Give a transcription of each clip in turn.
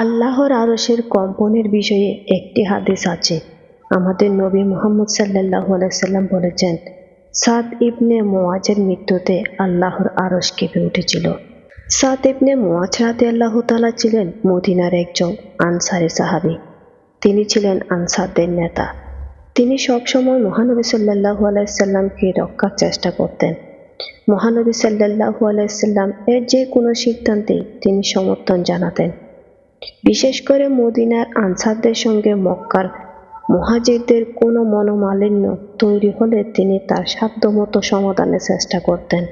আল্লাহর আরসের কম্পনের বিষয়ে একটি হাদিস আছে। আমাদের নবী মোহাম্মদ সাল্লাহ আলাইসাল্লাম বলেছেন, সাদ ইবনে মোয়াজের মৃত্যুতে আল্লাহর আরস কেঁপে উঠেছিল। সাদ ইবনে মোয়াজ রাতে আল্লাহ তালা ছিলেন মদিনার একজন আনসারে সাহাবি। তিনি ছিলেন আনসারদের নেতা। তিনি সবসময় মহানবী সাল্লাহু আলাইসাল্লামকে রক্ষার চেষ্টা করতেন। মহানবী সাল্লাহু আলাইসাল্লাম এর যে কোনো সিদ্ধান্তে তিনি সমর্থন জানাতেন। বিশেষ করে মদিনার আনসারদের সঙ্গে মক্কার মহাজিরদের কোনো মনোমালিন্য তৈরি হলে তিনি তার সাধ্যমতো সমাধানের চেষ্টা করতেন।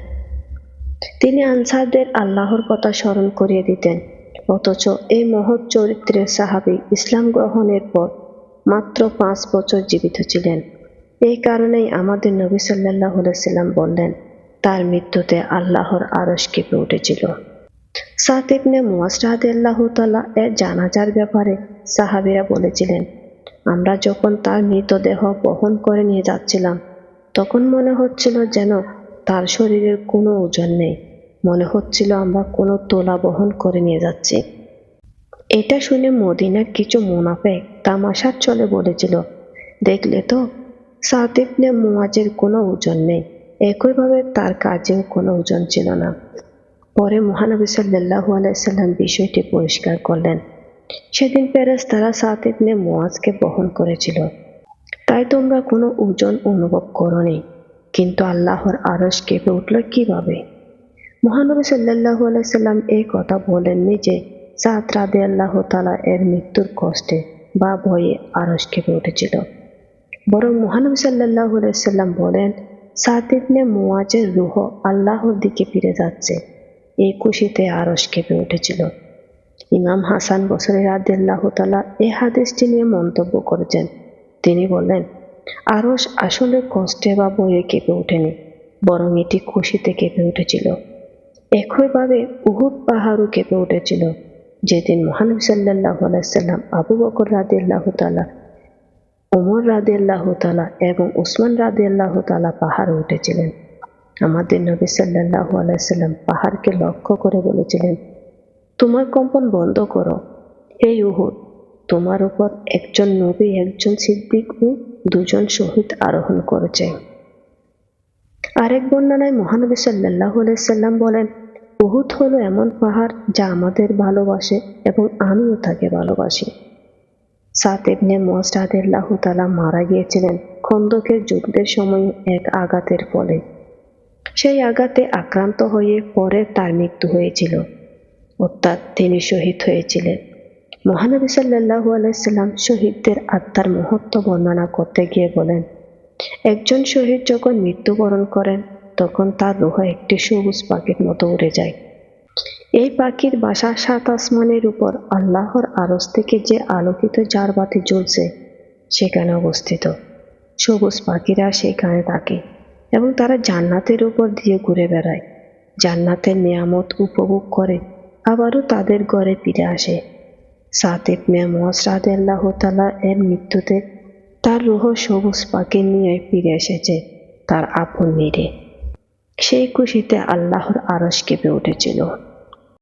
তিনি আনসারদের আল্লাহর কথা স্মরণ করিয়ে দিতেন, অথচ এই মহৎ চরিত্রের সাহাবি ইসলাম গ্রহণের পর মাত্র পাঁচ বছর জীবিত ছিলেন। এই কারণেই আমাদের নবী সাল্লাহ সাল্লাম বললেন, তার মৃত্যুতে আল্লাহর আরশ কেঁপে উঠেছিল। সাত ইবনে এর জানাজার ব্যাপারে সাহাবিরা বলেছিলেন, আমরা যখন তার মৃতদেহ বহন করে নিয়ে যাচ্ছিলাম, তখন মনে হচ্ছিল যেন তার শরীরের কোনো ওজন নেই। মনে হচ্ছিল আমরা কোনো তোলা বহন করে নিয়ে যাচ্ছি। এটা শুনে মদিনার কিছু মুনাফেক তামাশার চলে বলেছিল, দেখলে তো সাত মুয়াজের কোনো ওজন নেই। একইভাবে তার কাজেও কোনো ওজন ছিল না। পরে মহানবী সাল্লাহু আলাইসাল্লাম বিষয়টি পরিষ্কার করলেন। সেদিন প্যারেস তারা সাত ইবনে মোয়াজকে বহন করেছিল। তাই তোমরা কোনো ওজন অনুভব করনি, কিন্তু আল্লাহর আরস কেঁপে উঠল কীভাবে? মহানবী সাল্লাহু আলাইসাল্লাম এই কথা বলেননি যে সাত রাদে আল্লাহ তালা এর মৃত্যুর কষ্টে বা ভয়ে আরস কেঁপে উঠেছিল। বরং মহানবী সাল্লাহু আলাইসাল্লাম বলেন সাত ইবনে মোয়াজের রুহ আল্লাহর দিকে ফিরে যাচ্ছে। এই খুশিতে আরস কেঁপে উঠেছিল। ইমাম হাসান বসরি রাদিল্লাহ তালা এ হাদিসটি নিয়ে মন্তব্য করেছেন। তিনি বলেন আরস আসলে কষ্টে বা বয়ে কেঁপে ওঠেনি, বরং এটি খুশিতে কেঁপে উঠেছিল। একইভাবে উহুদ পাহাড়ও কেঁপে উঠেছিল। যেদিন মহানবী সাল্লাহ আলাইসাল্লাম আবু বকর রাদিল্লাহ তালা ওমর রাদিল্লাহ তালা এবং উসমান রাদিল্লাহ তালা পাহাড়ে উঠেছিলেন। আমাদের নবী সাল্লাহ আলাইসাল্লাম পাহাড়কে লক্ষ্য করে বলেছিলেন, তোমার কম্পন বন্ধ করো। এই উহুদ, তোমার উপর একজন নবী, একজন সিদ্দিক ও দুজন শহীদ আরোহণ করেছে। আরেক বর্ণনায় মহানবী সাল্লাহ আলাইসাল্লাম বলেন, উহুদ হলো এমন পাহাড় যা আমাদের ভালোবাসে এবং আমিও তাকে ভালোবাসি। সাত ইবনে মোয়াজ তালা মারা গিয়েছিলেন খন্দকের যুদ্ধের সময় এক আঘাতের ফলে। সেই আঘাতে আক্রান্ত হয়ে পরে তার মৃত্যু হয়েছিল। অর্থাৎ তিনি শহীদ হয়েছিলেন। মহানবী সাল্লাহু আলাইসাল্লাম শহীদদের আত্মার মহত্ব বর্ণনা করতে গিয়ে বলেন, একজন শহীদ যখন মৃত্যুবরণ করেন, তখন তার রুহ একটি সবুজ পাখির মতো উড়ে যায়। এই পাখির বাসা সাত আসমানের উপর আল্লাহর আরস থেকে যে আলোকিত জার বাতি জ্বলছে, সেখানে অবস্থিত। সবুজ পাখিরা সেখানে থাকে। এবং তারা জান্নাতের উপর দিয়ে ঘুরে বেড়ায়। জান্নাতের নিয়ামত উপভোগ করে, আবারও তাদের ঘরে ফিরে আসে। সাতেব মেমস আল্লাহ তালা এর মৃত্যুতে তার রুহ সবুজ পাকে নিয়ে ফিরে এসেছে, তার আপন নিরে সেই খুশিতে আল্লাহর আড়স কেঁপে উঠেছিল।